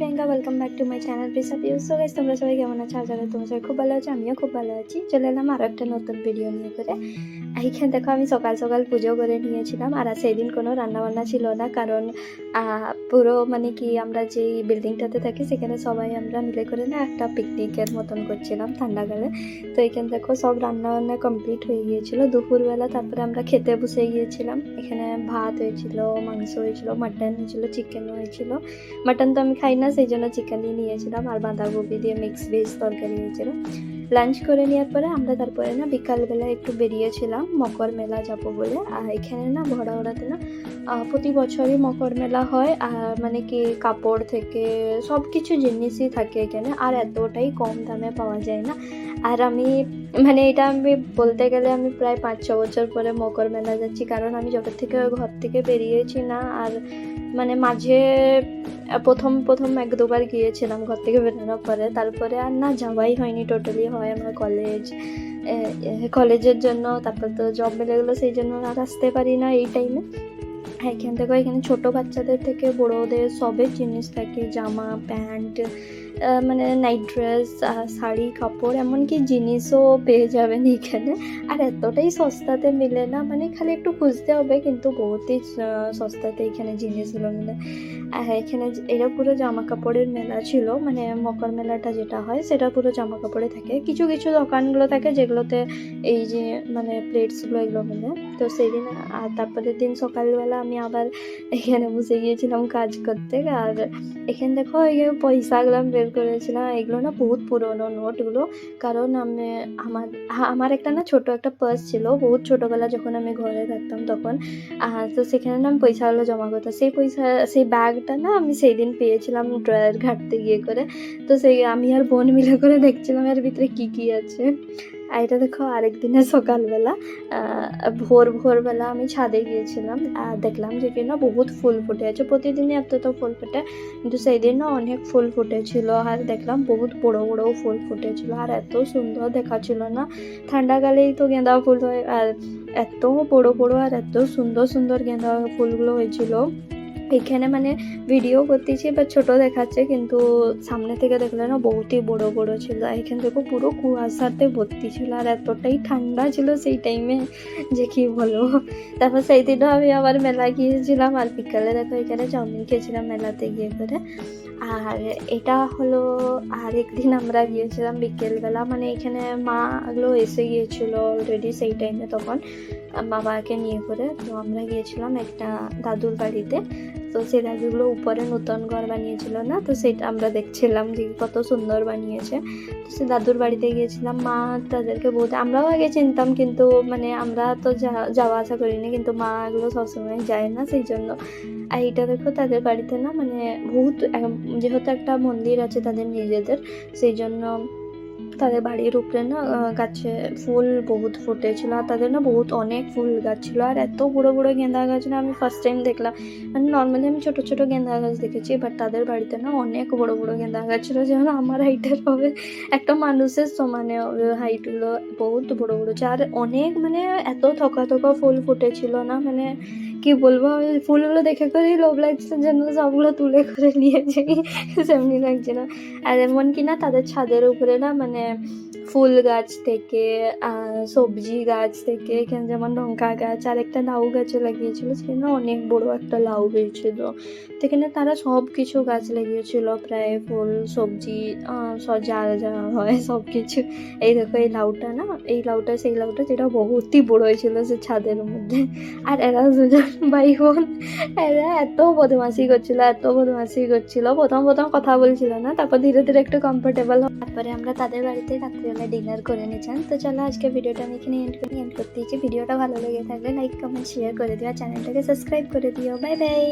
Priyanka welcome back to my channel প্রিসাপ ইউজ so guys তোমরা সবাই কেমন আছো? আশা করি তোমরা সবাই খুব ভালো আছো, আমিও খুব ভালো আছি। চলে এলাম আরও একটা নতুন ভিডিও নিয়ে করে। এইখানে দেখো, আমি সকাল সকাল পুজো করে নিয়েছিলাম। আর সেদিন কোনো রান্নাবান্না ছিল না, কারণ পুরো মানে কি আমরা যেই বিল্ডিংটাতে থাকি, সেখানে সবাই আমরা মিলে করে না একটা পিকনিকের মতন করছিলাম ঠান্ডাকালে। তো এখানে দেখো, সব রান্না বান্না কমপ্লিট হয়ে গিয়েছিল। দুপুরবেলা তারপরে আমরা খেতে বসে গিয়েছিলাম। এখানে ভাত হয়েছিল, মাংস হয়েছিল মাটন হয়েছিল চিকেন হয়েছিল। মাটন তো আমি খাই না সেই জন্য চিকেনই নিয়েছিলাম আর বাঁধাকপি দিয়ে মিক্স ভেজ তরকারি হয়েছিল লাঞ্চ করে নেওয়ার পরে আমরা তারপরে না বিকালবেলা একটু বেরিয়েছিলাম মকর মেলা যাব বলে। আর এখানে না ভরা ভরাতে না প্রতি বছরই মকর মেলা হয়। আর মানে কি কাপড় থেকে সব কিছু জিনিসই থাকে এখানে, আর এতটাই কম দামে পাওয়া যায় না। আর আমি মানে এটা আমি বলতে গেলে আমি প্রায় পাঁচ, ছ বছর পরে মকর মেলা যাচ্ছি। কারণ আমি যবে থেকে ঘর থেকে বেরিয়েছি না, আর মানে মাঝে প্রথম প্রথম এক দুবার গিয়েছিলাম ঘর থেকে বেরোনোর পরে, তারপরে আর না যাওয়াই হয়নি টোটালি হয় আমার কলেজ কলেজের জন্য, তারপর তো জব মিলে গেলো, সেই জন্য আর আসতে পারি না এই টাইমে এখান থেকে এখানে ছোট বাচ্চাদের থেকে বড়োদের সবের জিনিস থাকে, জামা, প্যান্ট মানে নাইট ড্রেস শাড়ি, কাপড়, এমনকি জিনিসও পেয়ে যাবেন এখানে। আর এতটাই সস্তাতে মিলে না মানে খালি একটু খুঁজতে হবে, কিন্তু বহুতই সস্তাতে এখানে জিনিসগুলো মিলে। এখানে এটা পুরো জামা কাপড়ের মেলা ছিল মানে মকর মেলাটা যেটা হয়, সেটা পুরো জামা কাপড়ে থাকে। কিছু কিছু দোকানগুলো থাকে যেগুলোতে এই যে মানে প্লেটসগুলো এগুলো মিলে। তো সেই দিন আর তারপরের দিন সকালবেলা আমি আবার এখানে বসে গিয়েছিলাম কাজ করতে। আর এখানে দেখো পয়সাগুলো বের করেছিলাম এগুলো না বহুত পুরনো নোটগুলো। কারণ আমি, আমার আমার একটা না ছোট একটা পার্স ছিল। বহুত ছোটোবেলা যখন আমি ঘরে থাকতাম তখন তো সেখানে না আমি পয়সাগুলো জমা করতাম। সেই পয়সা, সেই ব্যাগটা না আমি সেই দিন পেয়েছিলাম ড্রয়ার ঘাটতে গিয়ে করে। তো সেই আমি আর বোন মিলে করে দেখছিলাম এর ভিতরে কী কী আছে। আর এটা দেখো আরেক দিনের সকালবেলা ভোর ভোরবেলা আমি ছাদে গিয়েছিলাম, আর দেখলাম যে কি না বহুত ফুল ফুটে আছে। প্রতিদিনই এত তো ফুল ফুটে, কিন্তু সেই দিন না অনেক ফুল ফুটেছিল, আর দেখলাম বহুত বড় বড় ফুল ফুটেছিল, আর এত সুন্দর দেখাচ্ছিল না। ঠান্ডাকালেই তো গেঁদা ফুল হয়, আর এত বড় বড় আর এত সুন্দর সুন্দর গেঁদা ফুলগুলো হয়েছিল। এখানে মানে ভিডিও করতেছি বা ছোট দেখাচ্ছে, কিন্তু সামনে থেকে দেখলে না বহুতই বড় বড় ছিল। আর এখান থেকে পুরো কুয়াশাতে ভর্তি ছিল আর এতটাই ঠান্ডা ছিল সেই টাইমে যে কি বলব। তারপর সেই দিনও আমি আবার মেলা গিয়েছিলাম, আর বিকালে দেখো এখানে চাউমিন খেয়েছিলাম মেলাতে গিয়ে করে। আর এটা হলো আরেক দিন আমরা গিয়েছিলাম বিকেলবেলা মানে এখানে মাগুলো এসে গিয়েছিল অলরেডি সেই টাইমে তখন। বাবাকে নিয়ে করে তো আমরা গিয়েছিলাম একটা দাদুর বাড়িতে। তো সেই দাদুগুলো উপরে নতুন ঘর বানিয়েছিল না, তো সেটা আমরা দেখছিলাম যে কত সুন্দর বানিয়েছে। তো সে দাদুর বাড়িতে গিয়েছিলাম, মা তাদেরকে বলতে, আমরাও আগে চিনতাম কিন্তু মানে আমরা তো যাওয়া আসা করিনি, কিন্তু মা এগুলো সবসময় যায় না, সেই জন্য। আর এটা দেখো তাদের বাড়িতে না মানে বহুত যেহেতু একটা মন্দির আছে তাদের নিজেদের, সেই জন্য তাদের বাড়ির উপরে না গাছে ফুল বহুত ফুটেছিল আর তাদের না বহুত অনেক ফুল গাছ ছিল আর এত বড় বড় গেঁদা গাছ না আমি ফার্স্ট টাইম দেখলাম। মানে নর্মালি আমি ছোট ছোট গেঁদা গাছ দেখেছি বাট তাদের বাড়িতে না অনেক বড় বড় গেঁদা গাছ ছিল। যেমন আমার হাইটের হবে একটা মানুষের সমানে হাইটগুলো বহুত বড় বড় আর অনেক মানে এত থকা থকা ফুল ফুটেছিল না মানে কি বলব? আমি ফুলগুলো দেখে করেই লোভ লাগছে যেন সবগুলো তুলে করে নিয়ে যাই সেমনি না। আর এমন কি না, তাদের ছাদের উপরে না মানে ফুল গাছ থেকে সবজি গাছ থেকে, এখানে যেমন লঙ্কা গাছ আর একটা লাউ গাছও লাগিয়েছিল, সেখানে অনেক বড় একটা লাউ হয়েছিল। তো এখানে তারা সব কিছু গাছ লাগিয়েছিল, প্রায় ফুল, সবজি যা যা হয় সব কিছু এই দেখো, এই লাউটা না, এই লাউটা, সেই লাউটা যেটা বহুতই বড় হয়েছিল সে ছাদের মধ্যে। আর এরা দুজন ভাই বোন এরা এত বদমাশি করছিল, এত বদমাশি করছিল। প্রথম প্রথম কথা বলছিল না, তারপর ধীরে ধীরে একটু কমফোর্টেবল তারপরে আমরা তাদের বাড়িতে রাত্রিবেলা ডিনার করে নিয়েছেন। তো চলো আজকে ভিডিওটা আমি এখানে এন্ড করে। এন্ড করতে দিচ্ছি ভিডিওটা ভালো লেগে থাকলে লাইক কমেন্ট শেয়ার করে দিও। চ্যানেলটাকে সাবস্ক্রাইব করে দিও। Bye bye